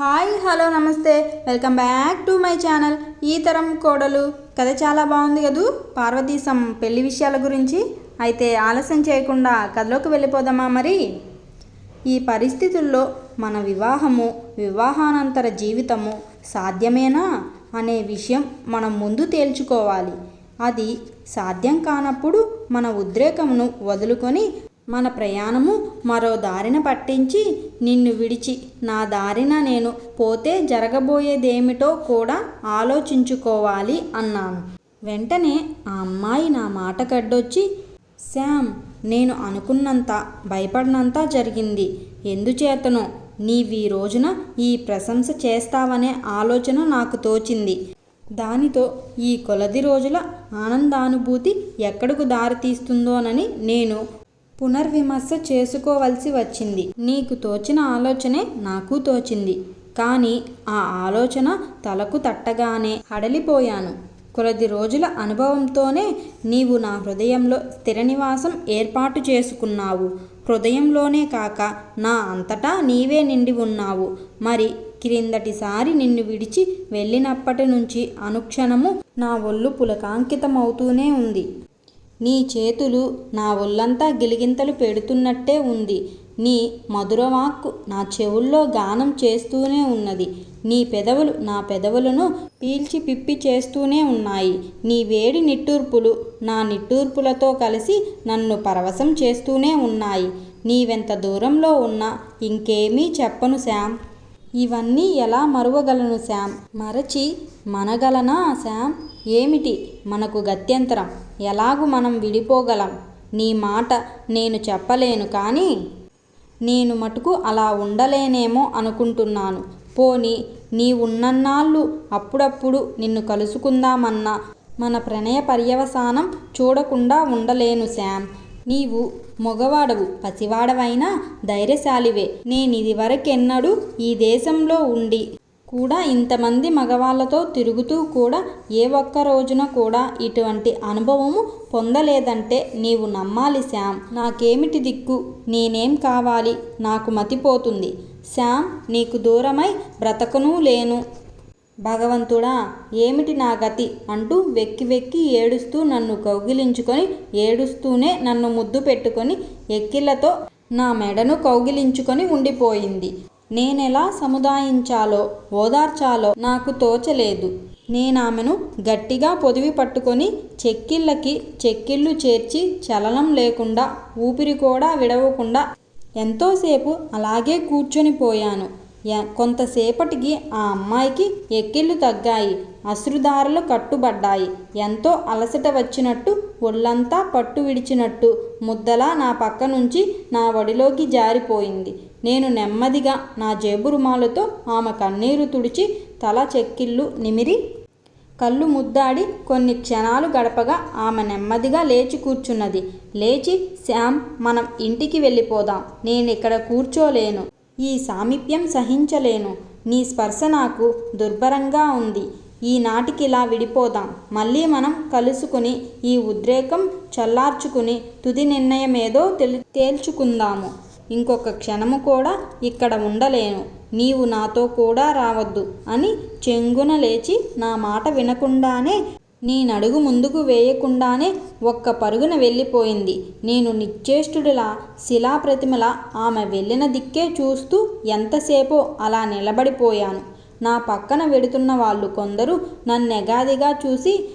Hi hello నమస్తే. Welcome back to my channel. ఈ తరం కోడలు. కథ చాలా బాగుంది కదూ? పార్వతీశం పెళ్ళి విషయాల గురించి. అయితే ఆలస్యం చేయకుండా కథలోకి వెళ్ళిపోదామా మరి? ఈ పరిస్థితుల్లో మన వివాహము వివాహానంతర జీవితము సాధ్యమేనా అనే విషయం మనం ముందు తేల్చుకోవాలి. అది సాధ్యం కానప్పుడు మన ఉద్రేకమును వదులుకొని మన ప్రయాణము మరో దారిన పట్టించి నిన్ను విడిచి నా దారిన నేను పోతే జరగబోయేదేమిటో కూడా ఆలోచించుకోవాలి అన్నాను. వెంటనే ఆ అమ్మాయి నా మాట కడ్డొచ్చి శామ్ నేను అనుకున్నంత భయపడినంత జరిగింది. ఎందుచేతనో నీవీ రోజున ఈ ప్రశంస చేస్తావనే ఆలోచన నాకు తోచింది. దానితో ఈ కొలది రోజుల ఆనందానుభూతి ఎక్కడకు దారితీస్తుందోనని నేను పునర్విమర్శ చేసుకోవలసి వచ్చింది. నీకు తోచిన ఆలోచనే నాకు తోచింది. కానీ ఆ ఆలోచన తలకు తట్టగానే హడలిపోయాను. కొలది రోజుల అనుభవంతోనే నీవు నా హృదయంలో స్థిర నివాసం ఏర్పాటు చేసుకున్నావు. హృదయంలోనే కాక నా అంతటా నీవే నిండి ఉన్నావు. మరి క్రిందటిసారి నిన్ను విడిచి వెళ్ళినప్పటి నుంచి అనుక్షణము నా ఒళ్ళు పులకాంకితమవుతూనే ఉంది. నీ చేతులు నా ఒళ్ళంతా గిలిగింతలు పెడుతున్నట్టే ఉంది. నీ మధురవాక్కు నా చెవుల్లో గానం చేస్తూనే ఉన్నది. నీ పెదవులు నా పెదవులను పీల్చి పిప్పి చేస్తూనే ఉన్నాయి. నీ వేడి నిట్టూర్పులు నా నిట్టూర్పులతో కలిసి నన్ను పరవశం చేస్తూనే ఉన్నాయి. నీవెంత దూరంలో ఉన్నా ఇంకేమీ చెప్పను శామ్ ఇవన్నీ ఎలా మరువగలను శామ్ మరచి మనగలనా శామ్ ఏమిటి? మనకు గత్యంతరం. ఎలాగు మనం విడిపోగలం? నీ మాట నేను చెప్పలేను కానీ నేను మటుకు అలా ఉండలేనేమో అనుకుంటున్నాను. పోని నీ ఉన్నన్నాళ్ళు అప్పుడప్పుడు నిన్ను కలుసుకుందామన్నా మన ప్రణయ పర్యవసానం చూడకుండా ఉండలేను శామ్ నీవు మగవాడవు పసివాడవైనా ధైర్యశాలివే. నేనిదివరకెన్నడూ ఈ దేశంలో ఉండి కూడా ఇంతమంది మగవాళ్ళతో తిరుగుతూ కూడా ఏ ఒక్క రోజున కూడా ఇటువంటి అనుభవము పొందలేదంటే నీవు నమ్మాలి శ్యామ్. నాకేమిటి దిక్కు? నేనేం కావాలి? నాకు మతిపోతుంది. శ్యామ్ నీకు దూరమై బ్రతకనూ లేను. భగవంతుడా ఏమిటి నా గతి? అంటూ వెక్కి వెక్కి ఏడుస్తూ నన్ను కౌగిలించుకొని ఏడుస్తూనే నన్ను ముద్దు పెట్టుకొని ఎక్కిళ్ళతో నా మెడను కౌగిలించుకొని ఉండిపోయింది. నేనెలా సముదాయించాలో ఓదార్చాలో నాకు తోచలేదు. నేనామెను గట్టిగా పొదివి పట్టుకొని చెక్కిళ్ళకి చెక్కిళ్ళు చేర్చి చలనం లేకుండా ఊపిరి కూడా విడవకుండా ఎంతోసేపు అలాగే కూర్చొని పోయాను. కొంతసేపటికి ఆ అమ్మాయికి ఎక్కిళ్ళు తగ్గాయి అశ్రుధారలు కట్టుబడ్డాయి. ఎంతో అలసట వచ్చినట్టు ఒళ్ళంతా పట్టు విడిచినట్టు ముద్దలా నా పక్క నుంచి నా వడిలోకి జారిపోయింది. నేను నెమ్మదిగా నా జేబు రుమాలతో ఆమె కన్నీరు తుడిచి తల చెక్కిళ్ళు నిమిరి కళ్ళు ముద్దాడి కొన్ని క్షణాలు గడపగా ఆమె నెమ్మదిగా లేచి కూర్చున్నది. లేచి శ్యామ్ మనం ఇంటికి వెళ్ళిపోదాం. నేను ఇక్కడ కూర్చోలేను. ఈ సామీప్యం సహించలేను. నీ స్పర్శ నాకు దుర్భరంగా ఉంది. ఈనాటికిలా విడిపోదాం. మళ్ళీ మనం కలుసుకుని ఈ ఉద్రేకం చల్లార్చుకుని తుది నిర్ణయమేదో తెలి తేల్చుకుందాము. ఇంకొక క్షణము కూడా ఇక్కడ ఉండలేను. నీవు నాతో కూడా రావద్దు అని చెంగున లేచి నా మాట వినకుండానే నేనడుగు ముందుకు వేయకుండానే ఒక్క పరుగున వెళ్ళిపోయింది. నేను నిశ్చేష్టుడిలా శిలాప్రతిమలా ఆమె వెళ్ళిన దిక్కే చూస్తూ ఎంతసేపో అలా నిలబడిపోయాను. నా పక్కన వెడుతున్న వాళ్ళు కొందరు నన్నెగాదిగా చూసి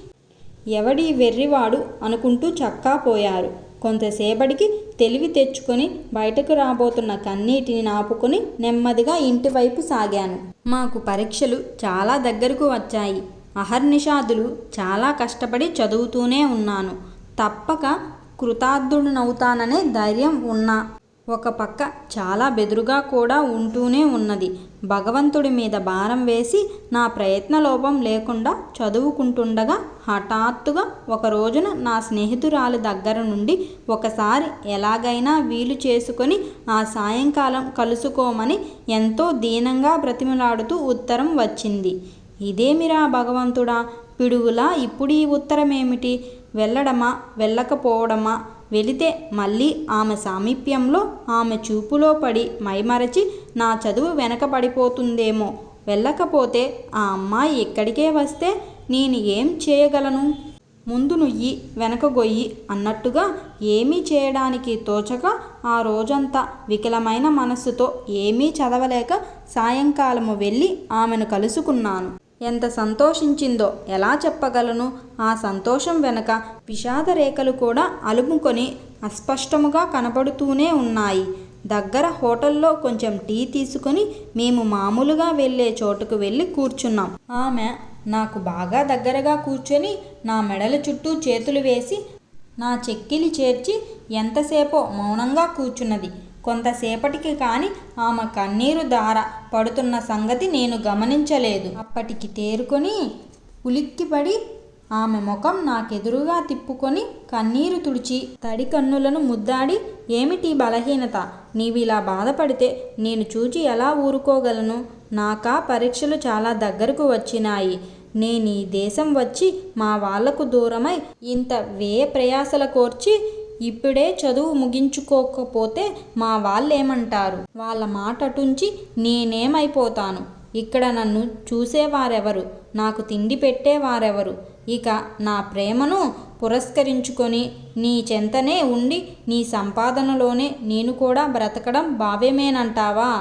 ఎవడి వెర్రివాడు? అనుకుంటూ చక్కా పోయారు. కొంతసేపటికి తెలివి తెచ్చుకొని బయటకు రాబోతున్న కన్నీటిని నాపుకొని నెమ్మదిగా ఇంటివైపు సాగాను. మాకు పరీక్షలు చాలా దగ్గరకు వచ్చాయి. అహర్నిషాదులు చాలా కష్టపడి చదువుతూనే ఉన్నాను. తప్పక కృతార్థుడునవుతాననే ధైర్యం ఉన్నా ఒక పక్క చాలా బెదురుగా కూడా ఉంటూనే ఉన్నది. భగవంతుడి మీద భారం వేసి నా ప్రయత్న లోపం లేకుండా చదువుకుంటుండగా హఠాత్తుగా ఒక రోజున నా స్నేహితురాలి దగ్గర నుండి ఒకసారి ఎలాగైనా వీలు చేసుకొని ఆ సాయంకాలం కలుసుకోమని ఎంతో దీనంగా బ్రతిమలాడుతూ ఉత్తరం వచ్చింది. ఇదేమిరా భగవంతుడా? పిడుగులా ఇప్పుడు ఈ ఉత్తరమేమిటి? వెళ్ళడమా? వెళ్ళకపోవడమా? వెళితే మళ్ళీ ఆమె సామీప్యంలో ఆమె చూపులో పడి మైమరచి నా చదువు వెనకబడిపోతుందేమో. వెళ్ళకపోతే ఆ అమ్మాయి ఇక్కడికే వస్తే నేను ఏం చేయగలను? ముందు నుయ్యి వెనకగొయ్యి అన్నట్టుగా ఏమీ చేయడానికి తోచక ఆ రోజంతా వికలమైన మనస్సుతో ఏమీ చదవలేక సాయంకాలము వెళ్ళి ఆమెను కలుసుకున్నాను. ఎంత సంతోషించిందో ఎలా చెప్పగలను? ఆ సంతోషం వెనక విషాద రేఖలు కూడా అలుముకొని అస్పష్టముగా కనబడుతూనే ఉన్నాయి. దగ్గర హోటల్లో కొంచెం టీ తీసుకొని మేము మామూలుగా వెళ్ళే చోటుకు వెళ్ళి కూర్చున్నాం. ఆమె నాకు బాగా దగ్గరగా కూర్చొని నా మెడల చుట్టూ చేతులు వేసి నా చెక్కిలి చేర్చి ఎంతసేపో మౌనంగా కూర్చున్నది. కొంతసేపటికి కాని ఆమె కన్నీరు ధార పడుతున్న సంగతి నేను గమనించలేదు. అప్పటికి తేరుకొని ఉలిక్కిపడి ఆమె ముఖం నాకెదురుగా తిప్పుకొని కన్నీరు తుడిచి తడి కన్నులను ముద్దాడి ఏమిటి బలహీనత? నీవిలా బాధపడితే నేను చూచి ఎలా ఊరుకోగలను? నాకా పరీక్షలు చాలా దగ్గరకు వచ్చినాయి. నేను ఈ దేశం వచ్చి మా వాళ్ళకు దూరమై ఇంత వ్యయ ప్రయాసల కోర్చి ఇప్పుడే చదువు ముగించుకోకపోతే మా వాళ్ళేమంటారు? వాళ్ళ మాట అటుంచి నేనేమైపోతాను? ఇక్కడ నన్ను చూసేవారెవరు? నాకు తిండి పెట్టేవారెవరు? ఇక నా ప్రేమను పురస్కరించుకొని నీ చెంతనే ఉండి నీ సంపాదనలోనే నేను కూడా బ్రతకడం భావ్యమేనంటావా?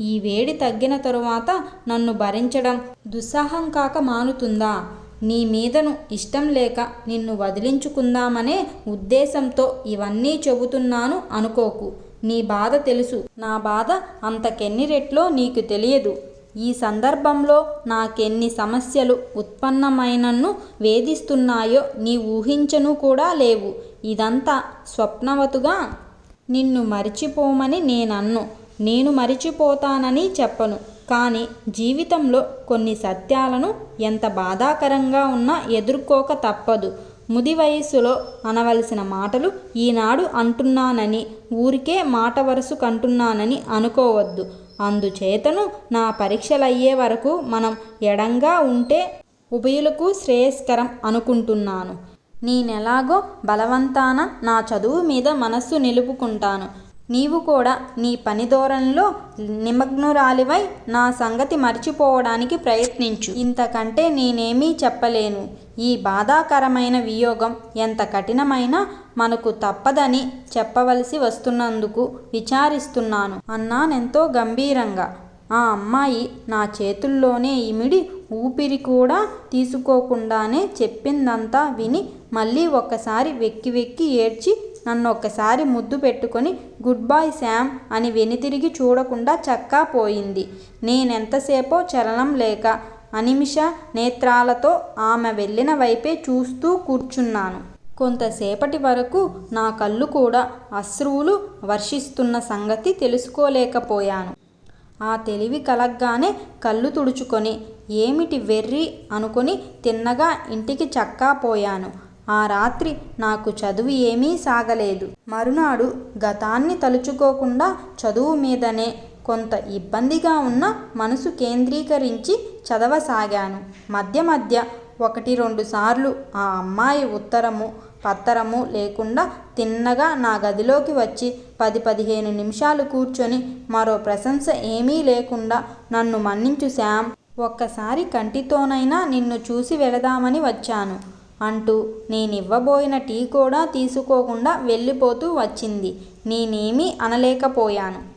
ఈ వేడి తగ్గిన తరువాత నన్ను భరించడం దుస్సాహం కాక మానుతుందా? నీ మీదను ఇష్టం లేక నిన్ను వదిలించుకుందామనే ఉద్దేశంతో ఇవన్నీ చెబుతున్నాను అనుకోకు. నీ బాధ తెలుసు. నా బాధ అంతకెన్ని రెట్లో నీకు తెలియదు. ఈ సందర్భంలో నాకెన్ని సమస్యలు ఉత్పన్నమైనన్ను వేధిస్తున్నాయో నీ ఊహించను కూడా లేవు. ఇదంతా స్వప్నవతుగా? నిన్ను మరిచిపోమని నేనన్ను. నేను మరిచిపోతానని చెప్పను. కానీ జీవితంలో కొన్ని సత్యాలను ఎంత బాధాకరంగా ఉన్నా ఎదుర్కోక తప్పదు. ముది వయస్సులో అనవలసిన మాటలు ఈనాడు అంటున్నానని ఊరికే మాట వరుసు కంటున్నానని అనుకోవద్దు. అందుచేతను నా పరీక్షలయ్యే వరకు మనం ఎడంగా ఉంటే ఉభయులకు శ్రేయస్కరం అనుకుంటున్నాను. నేనెలాగో బలవంతాన నా చదువు మీద మనస్సు నిలుపుకుంటాను. నీవు కూడా నీ పని ధోరణిలో నిమగ్నురాలివై నా సంగతి మర్చిపోవడానికి ప్రయత్నించు. ఇంతకంటే నేనేమీ చెప్పలేను. ఈ బాధాకరమైన వియోగం ఎంత కఠినమైనా మనకు తప్పదని చెప్పవలసి వస్తున్నందుకు విచారిస్తున్నాను. అన్నానెంతో గంభీరంగా. ఆ అమ్మాయి నా చేతుల్లోనే ఇమిడి ఊపిరి కూడా తీసుకోకుండానే చెప్పిందంతా విని మళ్ళీ ఒక్కసారి వెక్కి వెక్కి ఏడ్చి నన్ను ఒక్కసారి ముద్దు పెట్టుకొని గుడ్ బాయ్ శామ్ అని వెనుతిరిగి చూడకుండా చక్కా పోయింది. నేనెంతసేపో చలనం లేక అనిమిష నేత్రాలతో ఆమె వెళ్ళిన వైపే చూస్తూ కూర్చున్నాను. కొంతసేపటి వరకు నా కళ్ళు కూడా అశ్రువులు వర్షిస్తున్న సంగతి తెలుసుకోలేకపోయాను. ఆ తెలివి కలగ్గానే కళ్ళు తుడుచుకొని ఏమిటి వెర్రి అనుకొని తిన్నగా ఇంటికి చక్కా పోయాను. ఆ రాత్రి నాకు చదువు ఏమీ సాగలేదు. మరునాడు గతాన్ని తలుచుకోకుండా చదువు మీదనే కొంత ఇబ్బందిగా ఉన్న మనసు కేంద్రీకరించి చదవసాగాను. మధ్య మధ్య ఒకటి రెండు సార్లు ఆ అమ్మాయి ఉత్తరము పత్తరము లేకుండా తిన్నగా నా గదిలోకి వచ్చి పది పదిహేను నిమిషాలు కూర్చొని మరో ప్రశంస ఏమీ లేకుండా నన్ను మన్నించు శామ్ ఒక్కసారి కంటితోనైనా నిన్ను చూసి వెళదామని వచ్చాను. అంటూ నేనివ్వబోయిన టీ కూడా తీసుకోకుండా వెళ్ళిపోతూ వచ్చింది. నేనేమీ అనలేకపోయాను.